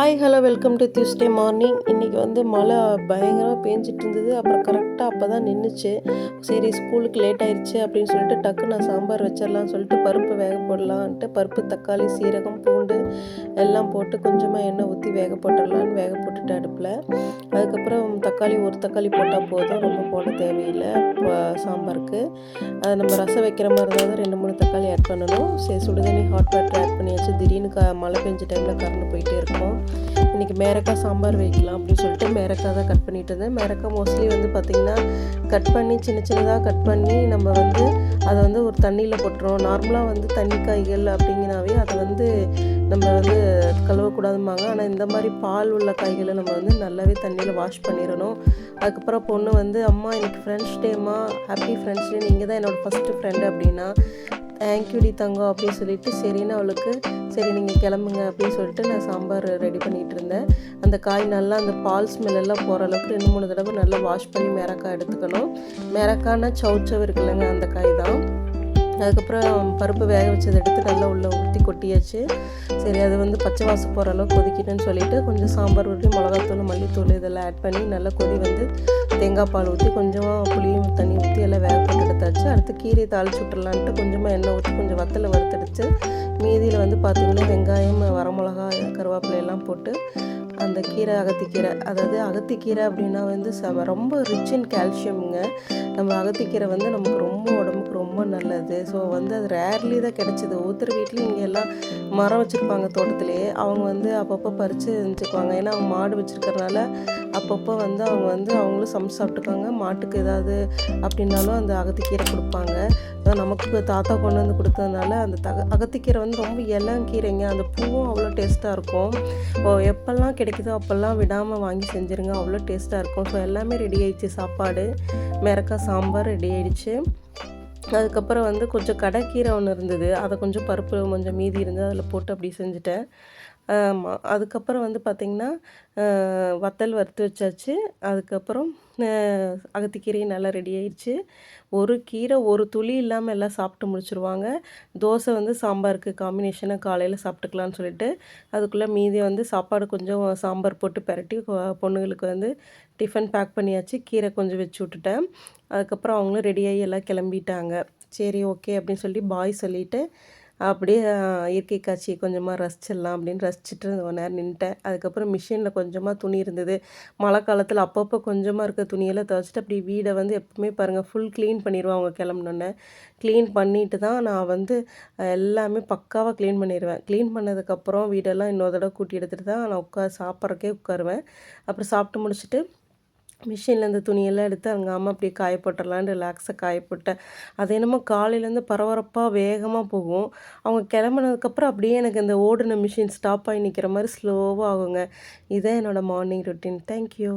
Hi hello welcome to Tuesday morning இன்றைக்கி வந்து மழை பயங்கரமாக பேஞ்சிட்டு இருந்தது. அப்புறம் கரெக்டாக அப்போ தான் நின்றுச்சு சரி ஸ்கூலுக்கு லேட் ஆயிடுச்சு அப்படின்னு சொல்லிட்டு டக்கு நான் சாம்பார் வச்சிடலாம்னு சொல்லிட்டு பருப்பு வேக போடலான்ட்டு பருப்பு தக்காளி சீரகம் பூண்டு எல்லாம் போட்டு கொஞ்சமாக எண்ணெய் ஊற்றி வேக போட்டுடலான்னு வேக போட்டுட்டு அடுப்பில். அதுக்கப்புறம் தக்காளி ஒரு தக்காளி போட்டால் போதும். ரொம்ப போட தேவையில்லை. சாம்பாருக்கு. அதை நம்ம ரசம் வைக்கிற மாதிரி இருந்தால் தான் ரெண்டு மூணு தக்காளி ஆட் பண்ணணும். சரி சுடுதண்ணி ஹாட் வாட்டர் ஆட் பண்ணியாச்சு. திடீர்னு க மழை பெஞ்ச டைமில் கரண்ட் போயிட்டே இருக்கும். இன்றைக்கி மேரக்காய் சாம்பார் வைக்கலாம் அப்படின்னு சொல்லிட்டு மேரக்காய் தான் கட் பண்ணிட்டு இருந்தேன். மேரக்காய் மோஸ்ட்லி வந்து பார்த்திங்கன்னா கட் பண்ணி சின்ன சின்னதாக கட் பண்ணி நம்ம வந்து அதை வந்து ஒரு தண்ணியில் போட்டுருவோம். நார்மலாக வந்து தண்ணி காய்கள் அப்படிங்கிறனாவே அதை வந்து நம்ம வந்து கழுவக்கூடாதும்பாங்க. ஆனால் இந்த மாதிரி பால் உள்ள காய்களை நம்ம வந்து நல்லாவே தண்ணியில் வாஷ் பண்ணிடணும். அதுக்கப்புறம் பொண்ணு வந்து அம்மா எனக்கு ஃப்ரெண்ட்ஸ் டேம்மா ஹாப்பி ஃப்ரெண்ட்ஸ் டே நீங்கள் தான் என்னோடய ஃபஸ்ட்டு ஃப்ரெண்டு அப்படின்னா தேங்க்யூடி தங்கம் அப்படின்னு சொல்லிட்டு சரின்னு அவளுக்கு சரி நீங்கள் கிளம்புங்க அப்படின்னு சொல்லிட்டு நான் சாம்பார் ரெடி பண்ணிகிட்டு இருந்தேன். அந்த காய் நல்லா அந்த பால் ஸ்மெல் எல்லாம் போகிற அளவுக்கு ரெண்டு மூணு தடவை நல்லா வாஷ் பண்ணி மிளகாய் எடுத்துக்கணும். மிளகான்னா சவுச்சவ் இருக்குல்லங்க அந்த காய் தான். அதுக்கப்புறம் பருப்பு வேக வச்சதை எடுத்து நல்லா உள்ளே ஊற்றி கொட்டியாச்சு. சரி அது வந்து பச்சை வாசம் போகிற அளவுக்கு கொதிக்கணும்னு சொல்லிவிட்டு கொஞ்சம் சாம்பார் ஊற்றி மிளகாத்தூள் மல்லித்தூள் இதெல்லாம் ஆட் பண்ணி நல்லா கொதி வந்து தேங்காய் பால் ஊற்றி கொஞ்சமாக புளியும் தண்ணி ஊற்றி எல்லாம் வேக போட்டு எடுத்தாச்சு. அடுத்து கீரையை தாளிச்சு விட்டுறலான்ட்டு கொஞ்சமாக எண்ணெய் ஊற்றி கொஞ்சம் வத்தலை வறுத்தடிச்சு மீதியில் வந்து பார்த்திங்கன்னா வெங்காயம் வரமிளகா கருவேப்பிலை எல்லாம் போட்டு அந்த கீரை அகத்திக்கீரை அதாவது அகத்திக்கீரை அப்படின்னா வந்து ச- ரொம்ப ரிச் இன் கால்சியம்ங்க நம்ம அகத்திக்கீரை வந்து நமக்கு ரொம்ப உடம்புக்கு ரொம்ப நல்லது. ஸோ வந்து அது ரேர்லி தான் கிடச்சிது. ஒவ்வொருத்தர் வீட்லேயும் இங்கே எல்லாம் மரம் வச்சுருப்பாங்க தோட்டத்துலேயே. அவங்க வந்து அப்பப்போ பறித்து இருந்துக்குவாங்க ஏன்னா அவங்க மாடு வச்சுருக்கறனால அப்பப்போ வந்து அவங்க வந்து அவங்களும் சமைச்சு சாப்பிட்டுக்காங்க மாட்டுக்கு ஏதாவது அப்படின்னாலும் அந்த அகத்திக்கீரை கொடுப்பாங்க. நமக்கு தாத்தா கொண்டு வந்து கொடுத்ததுனால அந்த தக அகத்திக்கீரை வந்து ரொம்ப இளங்கீரைங்க அந்த பூவும் அவ்வளோ டேஸ்ட்டாக இருக்கும். ஓ எப்போல்லாம் கிடைக்குதோ அப்போல்லாம் விடாமல் வாங்கி செஞ்சுருங்க. அவ்வளோ டேஸ்ட்டாக இருக்கும். ஸோ எல்லாமே ரெடி ஆயிடுச்சு. சாப்பாடு. மிரக்கா சாம்பார் ரெடி ஆயிடுச்சு. அதுக்கப்புறம் வந்து கொஞ்சம் கடைக்கீரை ஒன்று இருந்தது. அதை கொஞ்சம் பருப்பு கொஞ்சம் மீதி இருந்து அதில் போட்டு அப்படி செஞ்சுட்டேன். அதுக்கப்புறம் வந்து பார்த்திங்கன்னா வத்தல் வறுத்து வச்சாச்சு. அதுக்கப்புறம் அகத்திக்கீரையும் நல்லா ரெடி ஆயிடுச்சு ஒரு கீரை ஒரு துளி இல்லாமல் எல்லாம் சாப்பிட்டு முடிச்சுருவாங்க. தோசை வந்து சாம்பாருக்கு காம்பினேஷனாக காலையில் சாப்பிட்டுக்கலாம்னு சொல்லிட்டு அதுக்குள்ளே மீதி வந்து சாப்பாடு கொஞ்சம் சாம்பார் போட்டு பெரட்டி பொண்ணுங்களுக்கு வந்து டிஃபன் பேக் பண்ணியாச்சு. கீரை கொஞ்சம் வச்சு விட்டுட்டேன். அதுக்கப்புறம் அவங்களும் ரெடியாகி எல்லாம் கிளம்பிட்டாங்க. சரி ஓகே அப்படின்னு சொல்லி பாய் சொல்லிவிட்டு அப்படியே இயற்கை காட்சியை கொஞ்சமாக ரசிச்சிடலாம் அப்படின்னு ரசிச்சுட்டு ஒரு நேரம் நின்ட்டேன் அதுக்கப்புறம் மிஷினில் கொஞ்சமாக துணி இருந்தது. மழை காலத்தில் அப்பப்போ கொஞ்சமாக இருக்க துணியெல்லாம் துவைச்சிட்டு அப்படி வீடை வந்து எப்பவுமே பாருங்கள் ஃபுல் க்ளீன் பண்ணிடுவேன் அவங்க கிளம்புனோன்னே. க்ளீன் பண்ணிட்டு தான் நான் வந்து எல்லாமே பக்காவாக க்ளீன் பண்ணிடுவேன் க்ளீன் பண்ணதுக்கப்புறம் வீடெல்லாம் இன்னொரு தடவை கூட்டி எடுத்துகிட்டு தான் நான் உட்கார் சாப்பிட்றக்கே உட்காருவேன். அப்புறம் சாப்பிட்டு முடிச்சுட்டு மிஷினில் இந்த துணியெல்லாம் எடுத்து அங்கே அம்மா அப்படியே காய போட்டுடலான்னு ரிலாக்ஸாக காய போட்டேன் அது என்னமோ காலையிலேருந்து பரபரப்பாக வேகமாக போகும். அவங்க கிளம்புனதுக்கப்புறம் அப்படியே எனக்கு இந்த ஓடின மிஷின் ஸ்டாப் ஆகி நிற்கிற மாதிரி ஸ்லோவாக ஆகுங்க. இதுதான் என்னோடய மார்னிங் ரொட்டீன் தேங்க்யூ